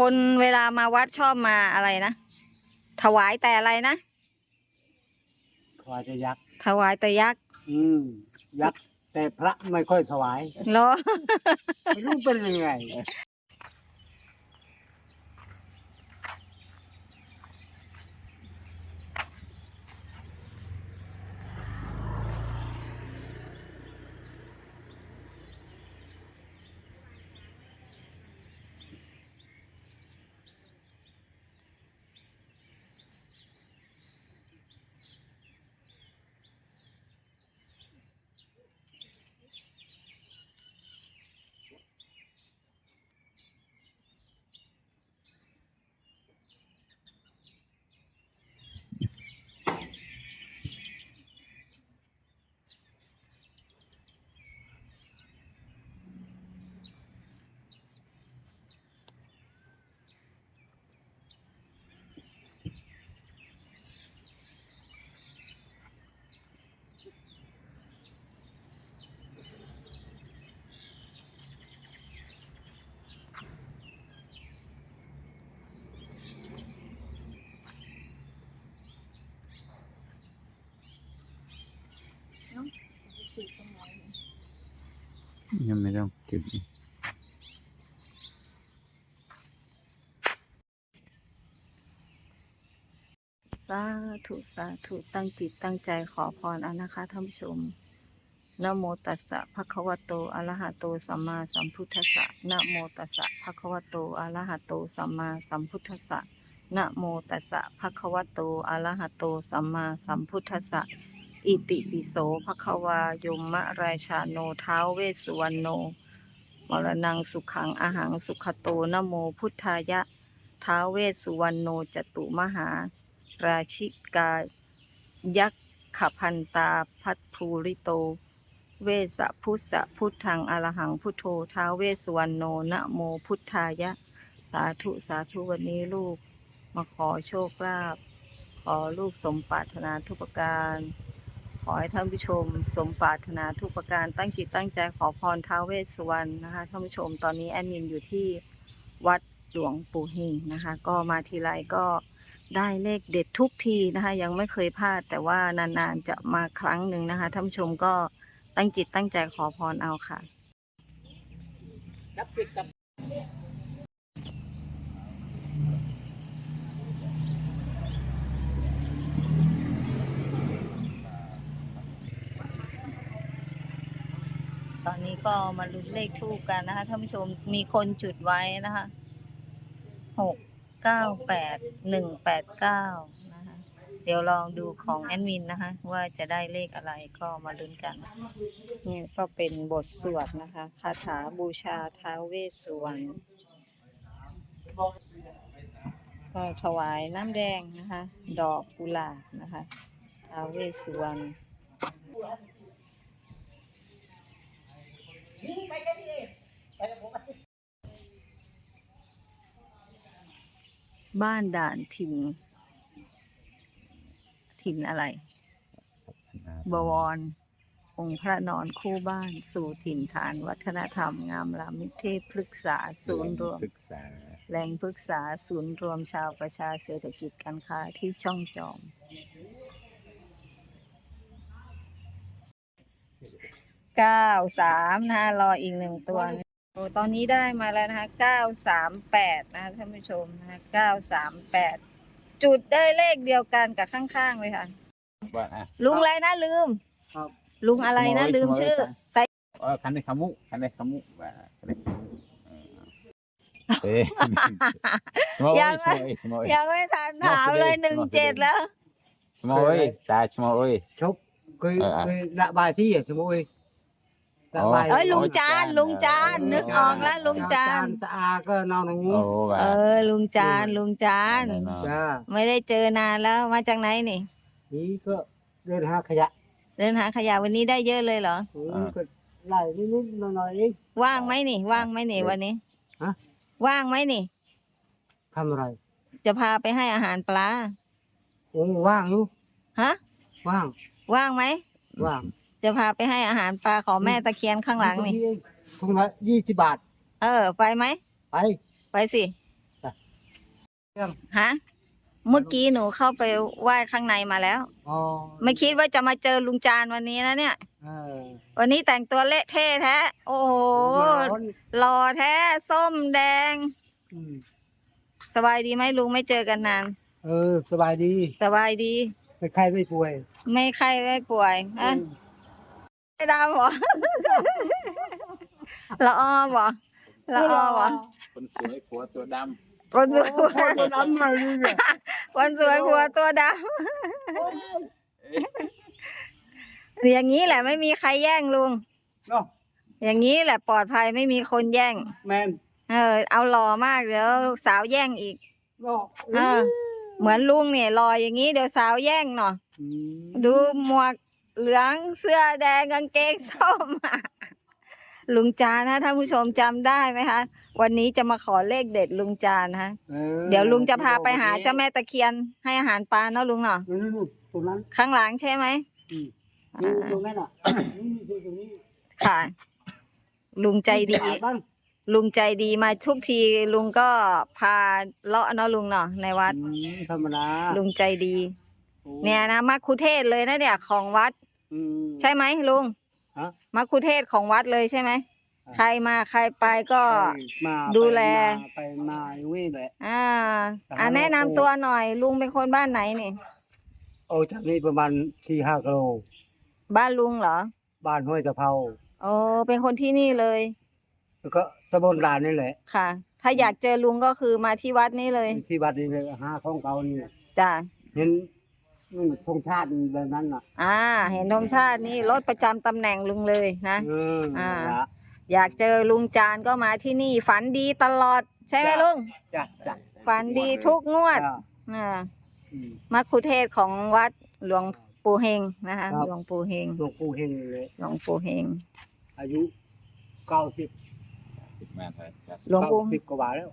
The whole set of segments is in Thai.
คนเวลามาวัดชอบมาอะไรนะ ถวายแต่อะไรนะควายจะยักษ์ ถวายแต่ยักษ์ อืม ยักษ์แต่พระไม่ค่อยถวายเหรอ ไม่รู้เป็นยังไง ยังไม่ต้องจุดสาธุสาธุตั้งจิตตั้งใจขอพรเอานะคะท่านผู้ชมนะโมตัสสะภะคะวะโตอะระหะโตสัมมาสัมพุทธัสสะนะโมตัสสะภะคะวะโตอะระหะโตสัมมาสัมพุทธัสสะนะโมตัสสะภะคะวะโตอะระหะโตสัมมาสัมพุทธัสสะ อิติปิโสภะควายมมะราชาโนท้าวเวสุวรรณโน มรณังสุขังอาหังสุขโตนโมพุทธายะ ท้าวเวสุวรรณโนจตุมหา ราชิกายักขพันตาพัทภูริโต เวสพุทธะพุทธังอรหังพุทโธท้าวเวสุวรรณโนนะโมพุทธายะ สาธุสาธุวันนี้ลูก มาขอโชคลาภขอลูกสมปรารถนาทุกประการ อให้ท่านผู้ชม สมปรารถนาทุกประการตั้งจิตตั้งใจขอพรท้าวเวสสุวรรณนะคะท่านผู้ชมตอนนี้แอดมินอยู่ที่วัดหลวงปู่เฮงนะคะ ก็มาทีไรก็ได้เลขเด็ดทุกทีนะคะ ยังไม่เคยพลาดแต่ว่านานๆจะมาครั้งหนึ่งนะคะท่านผู้ชมก็ตั้งจิตตั้งใจขอพรเอาค่ะ อนนี้ก็มาลุ้นเลขทูปกันนะคะท่านผู้ชมมีคนจุดไว้นะคะหกเก้าแปดหนึ่งแปดเก้านะคะเดี๋ยวลองดูของแอดมินนะคะ ว่าจะได้เลขอะไรก็มาลุ้นกันนี่ก็เป็นบทสวดนะคะคาถาบูชาท้าวเวสสุวรรณก็ถวายน้ำแดงนะคะ ดอกกุหลาบนะคะท้าวเวสสุวรรณ บ้านด่านถิ่น ถิ่นอะไร บวร องค์พระนอนคู่บ้าน สู่ถิ่นฐานวัฒนธรรม งามลามิเทพพฤกษาศูนย์รวมปรึกษา แหล่งปรึกษาศูนย์รวมชาวประชาเศรษฐกิจการค้าที่ช่องจอม เก้าสามนะคะรออีกหนึ่งตัวนะโอ้ตอนนี้ได้มาแล้วนะคะเก้าสามแปดนะคะท่านผู้ชมนะคะเก้าสามแปดจุดได้เลขเดียวกันกับข้างๆเลยค่ะ ว่าอะลุงอะไรนะลืม ครับ ลุงอะไรนะขโมยลืมขโมยชื่อไปใส่เออคันในขมุคันในขมุว่าคันในขมุเออเอ้ยชโมยยังชไม่โมยชโมยยังไม่ทันถามเลยมองหนึ่งสิเจ็ดมองสิแล้วชโมยตาชโมยชกเคยเออเคยละบายที่อะสมม ติละบายเอ้ยลุงจานอ๋อลุงจานเออนึกออกแล้วลุงจานตาอาก็นอนหนูโอ้ว่าเออ ลุงจานลุงจานแน่นอนจ้าไม่ได้เจอนานแล้วมาจากไหนนี่นี่ก็เดินหาขยะ เดินหาขยะวันนี้ได้เยอะเลยเหรออืมก็ไล่นิดๆหน่อยๆเองว่างไหมนี่ ว่างไหมนี่วันนี้ฮะว่างไหมนี่ทำอะไร จะพาไปให้อาหารปลาโอ้ว่างอยู่ฮะว่าง ว่างไหมว่าง จะพาไปให้อาหารปลาขอแม่ตะเคียนข้างหลังนี่ถุงละยี่สิบบาท เออ ไปไหม ไป ไปสิจ้ะยังฮะ เมื่อกี้หนูเข้าไปไหว้ข้างในมาแล้ว อ๋อไม่คิดว่าจะมาเจอลุงจานวันนี้นะเนี่ย เออวันนี้แต่งตัวเละเท่แท้ โอ้โหร้อนหล่อแท้ ส้มแดง อืมสบายดีไหมลุงไม่เจอกันนาน เออ สบายดี สบายดี ไม่ใครไม่ป่วยไม่ไข้ไม่ป่วยอะไม่ ดำเหรอละอ้อมเหรอละอ้อมเหรอคนสวยผัวตัวดคนสโอ้วยโหตัวดำมาเลยเนี่ยคนสวยผัวตัวดำอย่างนี้แหละไม่มีใครแย่งลุง เนาะอย่างนี้แหละปลอดภัยไม่มีคนแย่ง แมนเออ เอาหล่อมากเดี๋ยวสาวแย่งอีกเนาะเออ เหมือนลุงเนี่ยหล่ออย่างนี้เดี๋ยวสาวแย่งเนาะอืมดูหมวก เหลืองเสื้อแดงกางเกงส้มอะลุงจานนะท่านผู้ชมจำได้ไหมคะ วันนี้จะมาขอเลขเด็ดลุงจานนะคะออเดี๋ยวลุงจะพาไปหาเจ้าแม่ตะเคียนให้อาหารปลาเนาะลุงเนาะนู่นนู่นตรงนั้นข้างหลังใช่ไหมอืมอ่าตรงนั้นอะนี่นี่ตรงนี้ค่ะ ลุงใจดีไปหาบ้างลุงใจดีมาทุกทีลุงก็พาเลาะเนาะลุงเนาะในวัดอืมธรรมดาลุงใจดีโอ้ เนี่ยนะมัคคุเทศก์เลยนะเนี่ย ของวัด อืม ใช่ไหมลุงฮะมัคคุเทศก์ของวัดเลยใช่ไหมอ่าใครมาใครไปก็ ไปมาดูแล ไปมาไปมาอย่างนี้แหละ อ่าสามอ่าโลแนะนำตัวหน่อย ลุงเป็นคนบ้านไหนนี่โอ้จากนี้ประมาณสี่ห้ากิโลบ้านลุงเหรอบ้านห้วยตะเภาโอ้เป็นคนที่นี่เลย แล้วก็ตำบลด่านนี่แหละค่ะ ถ้าอยากเจอลุงก็คือมาที่วัดนี้เลย ที่วัดนี่เลยหาของเก่านี่จ้ะเห็น อืมธงชาติแบบนั้นน่ะอ่า เห็นธงชาตินี่รถประจำตำแหน่งลุงเลยนะ เอออ่านั่นละอยากเจอลุงจานก็มาที่นี่ ฝันดีตลอด ใช่ไหมจ้ะลุง จ้ะจ้ะฝันดีทุกงวดจ้ะอ่าอืม มัคคุเทศก์ของวัดหลวงปู่เฮงนะคะครับ หลวงปู่เฮงหลวงปู่เฮงเลย หลวงปู่เฮง อายุเก้าสิบำสิบแม่ไทยเก้าสิบหลวงปู่สิบกว่าบาทแล้ว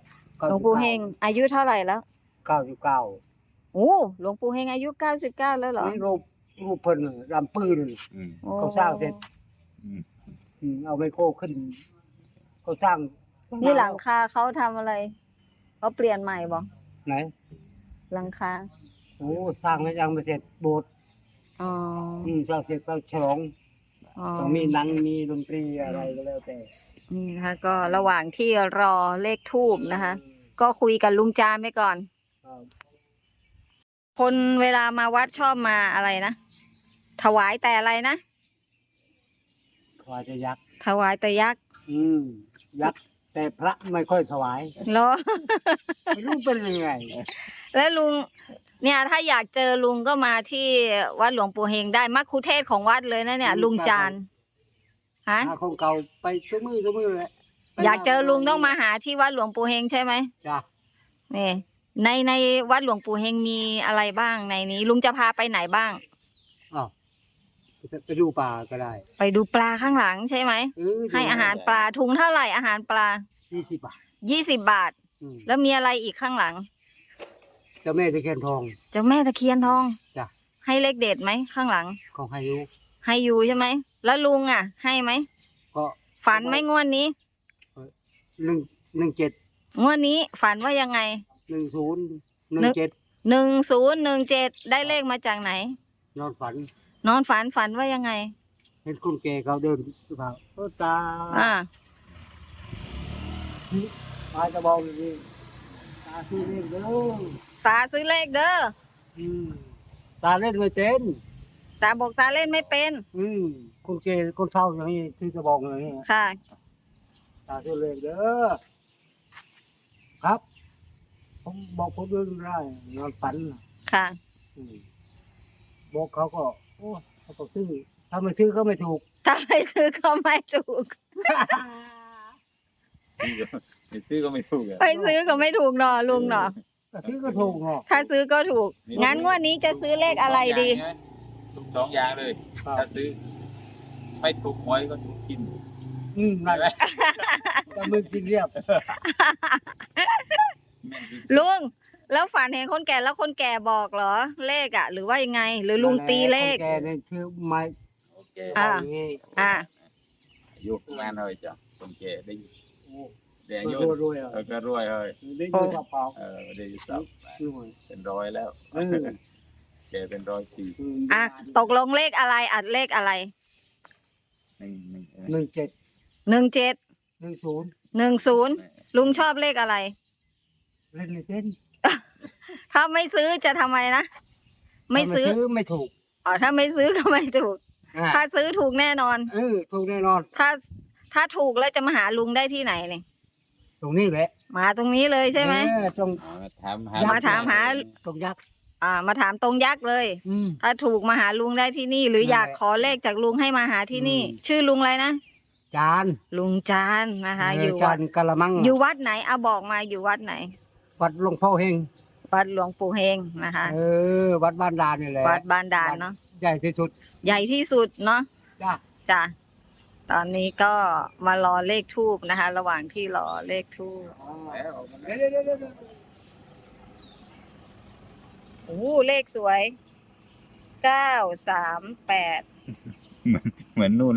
หลวงปู่เฮงอายุเท่าไหร่แล้ว เก้าสิบเก้า โอ้หลวงปู่เฮงอายุ99แล้วเหรอนี่รูปรูปเพิ่นน่ะลำปืนน่ะอืมโอ้เขาสร้างเสร็จอืม อืมเอาไมโครขึ้น เขาสร้างนี่หลังคาเขาทำอะไรเขาเปลี่ยนใหม่บ่ไหนหลังคาโอ้สร้างแล้วยังไม่เสร็จโบสถ์อ๋ออืมสร้างเสร็จก็ฉลองอ๋อ ต้องมีหนังมีดนตรีอะไรก็แล้วแต่นี่นะคะก็ระหว่างที่รอเลขทูบนะคะ ก็คุยกับลุงจานไปก่อน ครับ คนเวลามาวัดชอบมาอะไรนะ ถวายแต่อะไรนะ ถวายจะยักษ์ ถวายแต่ยักษ์ อืม ยักษ์แต่พระไม่ค่อยถวายเหรอไม่รู้เป็นยังไง แล้วลุง เนี่ยถ้าอยากเจอลุงก็มาที่วัดหลวงปู่เฮงได้มัคคุเทศก์ของวัดเลยนะเนี่ย ลุงจานฮะหาของเก่าไปชั่วมือชั่วมือแหละไปอยากเจอลุงต้องมาหาที่วัดหลวงปู่เฮงใช่ไหมจ้ะนี่ ในในวัดหลวงปู่เฮงมีอะไรบ้างในนี้ ลุงจะพาไปไหนบ้าง อ้าวไปดูป่าก็ได้ไปดูปลาข้างหลังใช่ไหมเออให้อาหารปลาถุงเท่าไหร่อาหารปลายี่สิบบาทยี่สิบบาท อืมแล้วมีอะไรอีกข้างหลัง เจ้าแม่ตะเคียนทอง เจ้าแม่ตะเคียนทองจ้ะ ให้เลขเด็ดไหมข้างหลังของพายุให้อยู่ใช่ไหมแล้วลุงอะ ให้ไหมก็ฝันไหมงวดนี้ หนึ่งหนึ่งเจ็ดงวดนี้ฝันว่ายังไง หนึ่งศูนย์หนึ่งเจ็ดหนึ่งศูนย์หนึ่งเจ็ดได้เลขมาจากไหน นอนฝัน นอนฝันฝันว่ายังไง เห็นคนแก่เขาเดินหรือเปล่าโอ้ตาอ่าตาจะบอกอย่างนี้ตาคือเล่นเด้อตาซื้อเลขเด้ออืมตาเล่นไม่เป็นตาบอกตาเล่นไม่เป็น อืมคนแก่คนเฒ่าอย่างนี้ที่จะบอกอย่างนี้ค่ะ ตาคือเล่นเด้อครับ ผมบอกผมเดินไม่ได้นอนฝันน่ะค่ะ อืมบอกเขาก็ โอ้เขาก็ซื้อถ้าไม่ซื้อก็ไม่ถูก ถ้าไม่ซื้อก็ไม่ถูก ซื้อก็ไม่ซื้อก็ไม่ถูกอะไปซื้อก็ไม่ถูกเนาะลุงเนาะถ้าซื้อก็ถูกเนาะถ้าซื้อก็ถูก งั้นงวดนี้จะซื้อเลขอะไรดี ถูกสองอย่างเลย ครับถ้าซื้อ ไม่ถูกหวยก็ถูกกินอืมนั่นแหละจะมึงกินเรียบแม่นที่ ลุงแล้วฝันเห็นคนแก่แล้วคนแก่บอกเหรอ เลขอะ หรือว่ายังไง หรือลุงตีเลขคนแกเนี่ยชื่อไม้โอเคอ่าย่างงี้อ่าอายุประมาณเท่าไหร่จ้ะคนแก่ได้โอ้เดี๋ยวโยรวยนรวยๆอะเออก็รวยเลยได้ยินกระเป๋าเออเดี๋ยวสับรวยเป็นร้อยแล้วเออแกเป็นร้อยปีอะ ตกลงเลขอะไร อัดเลขอะไร หนึ่งหนึ่งเออหนึ่งเจ็ดหนึ่งเจ็ดหนึ่งศูนย์หนึ่งศูนย์ลุงชอบเลขอะไร เล่นในเต้นถ้าไม่ซื้อจะทำไมนะ ไม่ซื้อ ถ้าไม่ถูกอ๋อ ถ้าไม่ซื้อก็ไม่ถูก อะถ้าซื้อถูกแน่นอน เออถูกแน่นอน ถ้า ถ้าถูกแล้วจะมาหาลุงได้ที่ไหนเนี่ย ตรงนี้แหละมาตรงนี้เลยใช่ไหม เออตรง เอามาถามหามาถามหา ตรงยักษ์อ่า มาถามตรงยักษ์เลย อืม ถ้าถูกมาหาลุงได้ที่นี่ หรือนั่นแหละอยากขอเลขจากลุงให้มาหาที่นี่ อืม ชื่อลุงอะไรนะ จานลุงจานนะคะ เอยู่จาวัดนกะละมังอยู่วัดไหนเอาบอกมาอยู่วัดไหน วัดหลวงพ่อเฮงวัดหลวงปู่เฮงนะคะ เออ วัดบ้านดานนี่แหละวัดบานดาลเนาะใหญ่ที่สุด ใหญ่ที่สุดเนาะจ้าจ้ะตอนนี้ก็มารอเลขทูบนะคะ ระหว่างที่รอเลขทูบแล้วเดี๋ยวเดี๋ยวเดี๋ยวเดี๋ยวโอ้เลขสวย เก้าสามแปด เหมือนนู่น